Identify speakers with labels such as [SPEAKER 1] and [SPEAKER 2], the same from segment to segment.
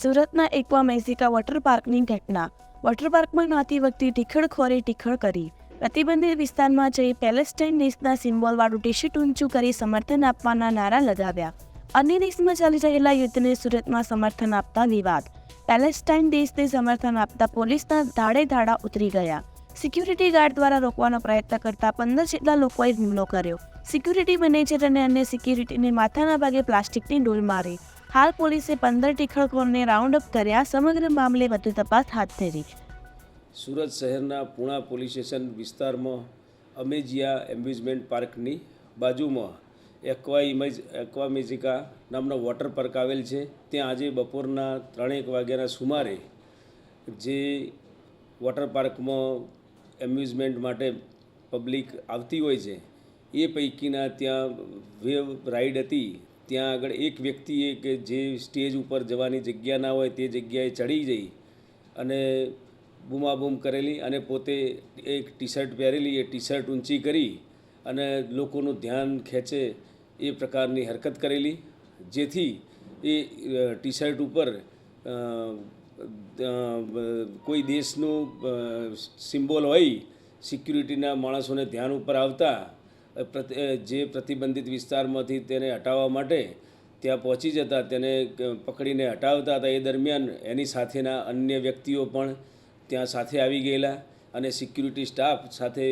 [SPEAKER 1] સુરતના એકવા મેઝિકા વોટર પાર્કની ઘટના. વોટર પાર્કમાં નહોતી વખતે ટીખળખોરે ટીખળ કરી. પ્રતિબંધિત વિસ્તારમાં જઈ પેલેસ્ટાઇન દેશના સિમ્બોલવાળું ટી ઊંચું કરી સમર્થન આપવાના નારા લગાવ્યા. અન્ય દેશમાં ચાલી રહેલા યુદ્ધને સુરતમાં સમર્થન આપતા વિવાદ. પેલેસ્ટાઇન દેશને સમર્થન આપતા પોલીસના ધાડે ધાડા ઉતરી ગયા. સિક્યુરિટી ગાર્ડ દ્વારા રોકવાનો પ્રયત્ન કરતા પંદર જેટલા લોકોએ હુમલો કર્યો. સિક્યુરિટી મેનેજર અને અન્ય સિક્યુરિટીને માથાના ભાગે પ્લાસ્ટિકની ડોલ મારી. હાલ પોલીસે પંદર ટીખળખોરને રાઉન્ડ અપ કર્યા, સમગ્ર મામલે વધુ તપાસ હાથ ધરી
[SPEAKER 2] સુરત શહેરના પૂણા પોલીસ સ્ટેશન વિસ્તારમાં અમેજિયા એમ્યુઝમેન્ટ પાર્કની બાજુમાં એક્વા ઇમેજ, એક્વા મેજિકા નામનો વોટર પાર્ક આવેલ છે. ત્યાં આજે બપોરના ત્રણેક વાગ્યાના સુમારે જે વોટર પાર્કમાં એમ્યુઝમેન્ટ માટે પબ્લિક આવતી હોય છે, એ પૈકીના ત્યાં વેવ રાઈડ હતી. ત્યાં આગળ એક વ્યક્તિએ કે જે સ્ટેજ ઉપર જવાની જગ્યા ના હોય તે જગ્યાએ ચડી જઈ અને બૂમાબૂમ કરેલી અને પોતે એક ટી શર્ટ પહેરેલી, એ ટી શર્ટ ઊંચી કરી અને લોકોનું ધ્યાન ખેંચે એ પ્રકારની હરકત કરેલી. જેથી એ ટી શર્ટ ઉપર કોઈ દેશનું સિમ્બોલ હોય, સિક્યુરિટીના માણસોને ધ્યાન ઉપર આવતા જે પ્રતિબંધિત વિસ્તારમાંથી તેને હટાવવા માટે ત્યાં પહોંચી જતા, તેને પકડીને હટાવતા હતા. એ દરમિયાન એની સાથેના અન્ય વ્યક્તિઓ પણ ત્યાં સાથે આવી ગયેલા અને સિક્યુરિટી સ્ટાફ સાથે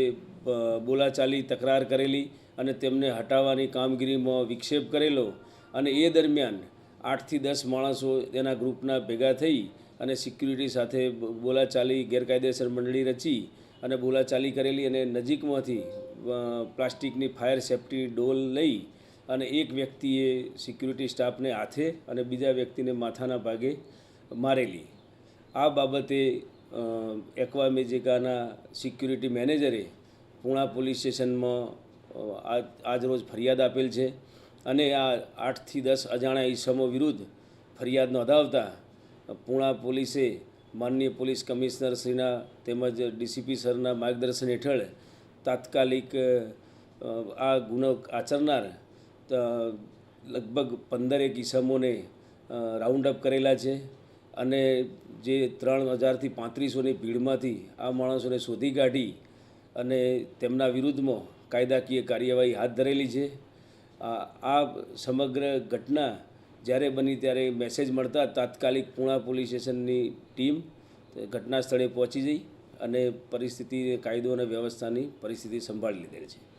[SPEAKER 2] બોલાચાલી, તકરાર કરેલી અને તેમને હટાવવાની કામગીરીમાં વિક્ષેપ કરેલો અને એ દરમિયાન આઠથી દસ માણસો તેના ગ્રુપના ભેગા થઈ અને સિક્યુરિટી સાથે બોલાચાલી, ગેરકાયદેસર મંડળી રચી અને બોલાચાલી કરેલી અને નજીકમાંથી પ્લાસ્ટિકની ફાયર સેફ્ટી ડોલ લઈ અને એક વ્યક્તિએ સિક્યુરિટી સ્ટાફને હાથે અને બીજા વ્યક્તિને માથાના ભાગે મારેલી. આ બાબતે એક્વામેજિકાના એક્વા મેજિકાના સિક્યુરિટી મેનેજરે પૂણા પોલીસ સ્ટેશનમાં આજ આજરોજ ફરિયાદ આપેલ છે અને આ આઠથી દસ અજાણ્યા ઈસમો વિરુદ્ધ ફરિયાદ નોંધાવતા પૂણા પોલીસે માનનીય પોલીસ કમિશનર શ્રીના તેમજ ડીસીપી સરના માર્ગદર્શન હેઠળ તાત્કાલિક આ ગુનો આચરનાર લગભગ પંદરેક ઈસમોને રાઉન્ડ અપ કરેલા છે અને જે ત્રણ હજારથી પાંત્રીસોની ભીડમાંથી આ માણસોને શોધી કાઢી અને તેમના વિરુદ્ધમાં કાયદાકીય કાર્યવાહી હાથ ધરેલી છે. આ સમગ્ર ઘટના જ્યારે બની ત્યારે મેસેજ મળતા તાત્કાલિક પૂણા પોલીસ સ્ટેશનની ટીમ ઘટના સ્થળે પહોંચી જઈ અને પરિસ્થિતિ કાયદો અને વ્યવસ્થાની પરિસ્થિતિ સંભાળી લીધેલ છે.